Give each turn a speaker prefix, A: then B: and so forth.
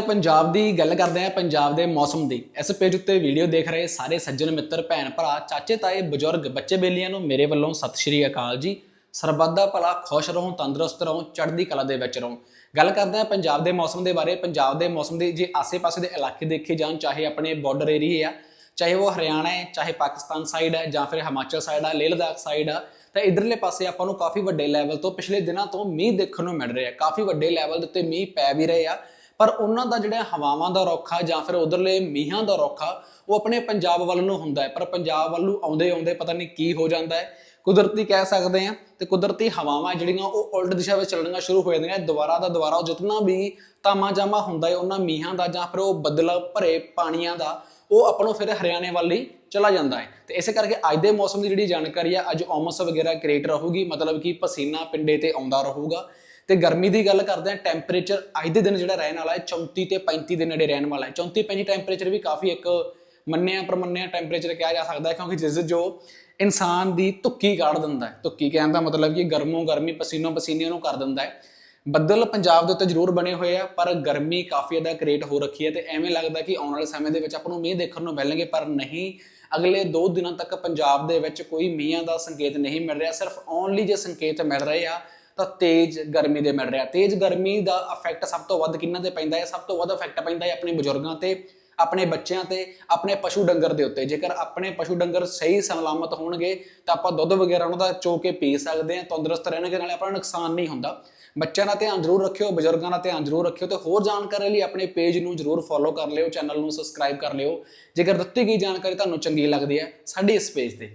A: ਪੰਜਾਬ ਦੀ ਗੱਲ ਕਰਦੇ ਆ ਪੰਜਾਬ ਦੇ ਮੌਸਮ ਦੀ। ਇਸ ਪੇਜ ਉੱਤੇ ਵੀਡੀਓ ਦੇਖ ਰਹੇ ਸਾਰੇ ਸੱਜਣ ਮਿੱਤਰ, ਭੈਣ ਭਰਾ, ਚਾਚੇ, ਤਾਏ, ਬਜ਼ੁਰਗ, ਬੱਚੇ ਬੇਲੀਆਂ ਨੂੰ ਮੇਰੇ ਵੱਲੋਂ ਸਤਿ ਸ਼੍ਰੀ ਅਕਾਲ ਜੀ। ਸਰਬੱਤ ਦਾ ਭਲਾ, ਖੁਸ਼ ਰਹੋ, ਤੰਦਰੁਸਤ ਰਹੋ, ਚੜ੍ਹਦੀ ਕਲਾ ਦੇ ਵਿੱਚ ਰਹੋ। ਗੱਲ ਕਰਦੇ ਆ ਪੰਜਾਬ ਦੇ ਮੌਸਮ ਦੇ ਬਾਰੇ। ਪੰਜਾਬ ਦੇ ਮੌਸਮ ਦੇ ਜੇ ਆਸੇ-ਪਾਸੇ ਦੇ ਇਲਾਕੇ ਦੇਖੇ ਜਾਣ, ਚਾਹੇ ਆਪਣੇ ਬਾਰਡਰ ਏਰੀਏ ਆ, ਚਾਹੇ ਉਹ ਹਰਿਆਣਾ ਹੈ, ਚਾਹੇ ਪਾਕਿਸਤਾਨ ਸਾਈਡ ਹੈ, ਜਾਂ ਫਿਰ ਹਿਮਾਚਲ ਸਾਈਡ ਆ, ਲੇਹ ਲਦਾਖ ਸਾਈਡ ਆ, ਤਾਂ ਇਧਰਲੇ ਪਾਸੇ ਆਪਾਂ ਨੂੰ ਕਾਫੀ ਵੱਡੇ ਲੈਵਲ ਤੋਂ ਪਿਛਲੇ ਦਿਨਾਂ ਤੋਂ ਮੀਂਹ ਦੇਖਣ ਨੂੰ ਮਿਲ ਰਿਹਾ ਕਾਫੀ ਵੱਡੇ ਲੈਵਲ ਦੇ ਉੱਤੇ ਮੀਂਹ ਪੈ ਵੀ ਰਹੇ ਆ। ਪਰ ਉਹਨਾਂ ਦਾ ਜਿਹੜਾ ਹਵਾਵਾਂ ਦਾ ਰੁੱਖ ਜਾਂ ਫਿਰ ਉਧਰਲੇ ਮੀਂਹਾਂ ਦਾ ਰੁੱਖ ਉਹ ਆਪਣੇ ਪੰਜਾਬ ਵੱਲ ਨੂੰ ਹੁੰਦਾ ਹੈ। ਪਰ ਪੰਜਾਬ ਵੱਲ ਨੂੰ ਆਉਂਦੇ ਆਉਂਦੇ ਪਤਾ ਨਹੀਂ ਕੀ ਹੋ ਜਾਂਦਾ ਹੈ। ਕੁਦਰਤੀ ਕਹਿ ਸਕਦੇ ਆ ਤੇ ਕੁਦਰਤੀ ਹਵਾਵਾਂ ਜਿਹੜੀਆਂ ਉਹ ਉਲਟ ਦਿਸ਼ਾ ਵਿੱਚ ਚੱਲਣੀਆਂ ਸ਼ੁਰੂ ਹੋ ਜਾਂਦੀਆਂ ਦੁਬਾਰਾ ਦਾ ਦੁਬਾਰਾ ਉਹ ਜਿਤਨਾ ਵੀ ਤਾਮਾ ਜਾਮਾ ਹੁੰਦਾ ਹੈ, ਉਹਨਾਂ ਮੀਂਹਾਂ ਦਾ ਜਾਂ ਫਿਰ ਉਹ ਬੱਦਲ ਭਰੇ ਪਾਣੀਆਂ ਦਾ, ਉਹ ਆਪਾਂ ਫਿਰ ਹਰਿਆਣੇ ਵੱਲ ਹੀ ਚਲਾ ਜਾਂਦਾ ਹੈ। ਤੇ ਇਸੇ ਕਰਕੇ ਅੱਜ ਦੇ ਮੌਸਮ ਦੀ ਜਿਹੜੀ ਜਾਣਕਾਰੀ ਆ, ਅੱਜ ਓਮਸ ਵਗੈਰਾ ਕ੍ਰੀਏਟ ਰਹੂਗੀ, ਮਤਲਬ ਕਿ ਪਸੀਨਾ ਪਿੰਡੇ ਤੇ ਆਉਂਦਾ ਰਹੂਗਾ। ਤੇ ਗਰਮੀ ਦੀ ਗੱਲ ਕਰਦੇ ਆ ਟੈਂਪਰੇਚਰ ਅੱਜ ਦੇ ਦਿਨ ਜਿਹੜਾ ਰਹਿਣ ਵਾਲਾ ਹੈ 34 ਤੇ 35 ਦੇ ਨੇੜੇ ਰਹਿਣ ਵਾਲਾ ਹੈ। 34 35 ਟੈਂਪਰੇਚਰ ਵੀ ਕਾਫੀ ਇੱਕ ਮੰਨਿਆ ਪ੍ਰਮੰਨਿਆ ਟੈਂਪਰੇਚਰ ਕਿਹਾ ਜਾ ਸਕਦਾ ਹੈ, ਕਿਉਂਕਿ ਜਿਸ ਜੋ ਇਨਸਾਨ ਦੀ ਧੁੱਕੀ ਕਾੜ ਦਿੰਦਾ ਹੈ। ਧੁੱਕੀ ਕਹਿਣ ਦਾ ਮਤਲਬ ਕਿ ਗਰਮੋਂ ਗਰਮੀ ਪਸੀਨੋ ਪਸੀਨੇ ਨੂੰ ਕਰ ਦਿੰਦਾ ਹੈ। ਬੱਦਲ ਪੰਜਾਬ ਦੇ ਉੱਤੇ ਜ਼ਰੂਰ ਬਣੇ ਹੋਏ ਆ, ਪਰ ਗਰਮੀ ਕਾਫੀ ਜ਼ਿਆਦਾ ਕ੍ਰੀਏਟ ਹੋ ਰੱਖੀ ਹੈ ਤੇ ਐਵੇਂ ਲੱਗਦਾ ਕਿ ਆਉਣ ਵਾਲੇ ਸਮੇਂ ਦੇ ਵਿੱਚ ਆਪਾਂ ਨੂੰ ਮੀਂਹ ਦੇਖਣ ਨੂੰ ਮਿਲਣਗੇ, ਪਰ ਨਹੀਂ। ਅਗਲੇ 2 ਦਿਨਾਂ ਤੱਕ ਪੰਜਾਬ ਦੇ ਵਿੱਚ ਕੋਈ ਮੀਂਹਾਂ ਦਾ ਸੰਕੇਤ ਨਹੀਂ ਮਿਲ ਰਿਹਾ, ਸਿਰਫ ਓਨਲੀ ਜੇ ਸੰਕੇਤ ਮਿਲ ਰਹੇ ਆ ਤਾਂ ਤੇਜ਼ ਗਰਮੀ ਦੇ ਮਿਲ ਰਿਹਾ। ਤੇਜ਼ ਗਰਮੀ ਦਾ ਇਫੈਕਟ ਸਭ ਤੋਂ ਵੱਧ ਕਿਹਨਾਂ ਤੇ ਪੈਂਦਾ ਹੈ? ਸਭ ਤੋਂ ਵੱਧ ਇਫੈਕਟ ਪੈਂਦਾ ਹੈ ਆਪਣੇ ਬਜ਼ੁਰਗਾਂ ਤੇ, ਆਪਣੇ ਬੱਚਿਆਂ ਤੇ, ਆਪਣੇ ਪਸ਼ੂ ਡੰਗਰ ਦੇ ਉੱਤੇ। ਜੇਕਰ ਆਪਣੇ ਪਸ਼ੂ ਡੰਗਰ ਸਹੀ ਸਲਾਮਤ ਹੋਣਗੇ, ਤਾਂ ਆਪਾਂ ਦੁੱਧ ਵਗੈਰਾ ਉਹਨਾਂ ਦਾ ਚੋ ਕੇ ਪੀ ਸਕਦੇ ਹਾਂ, ਤੰਦਰੁਸਤ ਰਹਿਣਗੇ, ਨਾਲੇ ਆਪਣਾ ਨੁਕਸਾਨ ਨਹੀਂ ਹੁੰਦਾ। ਬੱਚਿਆਂ ਦਾ ਧਿਆਨ ਜ਼ਰੂਰ ਰੱਖਿਓ, ਬਜ਼ੁਰਗਾਂ ਦਾ ਧਿਆਨ ਜ਼ਰੂਰ ਰੱਖਿਓ ਤੇ ਹੋਰ ਜਾਣਕਾਰੀ ਲਈ ਆਪਣੇ ਪੇਜ ਨੂੰ ਜ਼ਰੂਰ ਫੋਲੋ ਕਰ ਲਿਓ ਚੈਨਲ ਨੂੰ ਸਬਸਕ੍ਰਾਈਬ ਕਰ ਲਿਓ। ਜੇਕਰ ਦਿੱਤੀ ਗਈ ਜਾਣਕਾਰੀ ਤੁਹਾਨੂੰ ਚੰਗੀ ਲੱਗਦੀ ਹੈ, ਸਾਡੀ ਇਸ ਪੇਜ ਤੇ।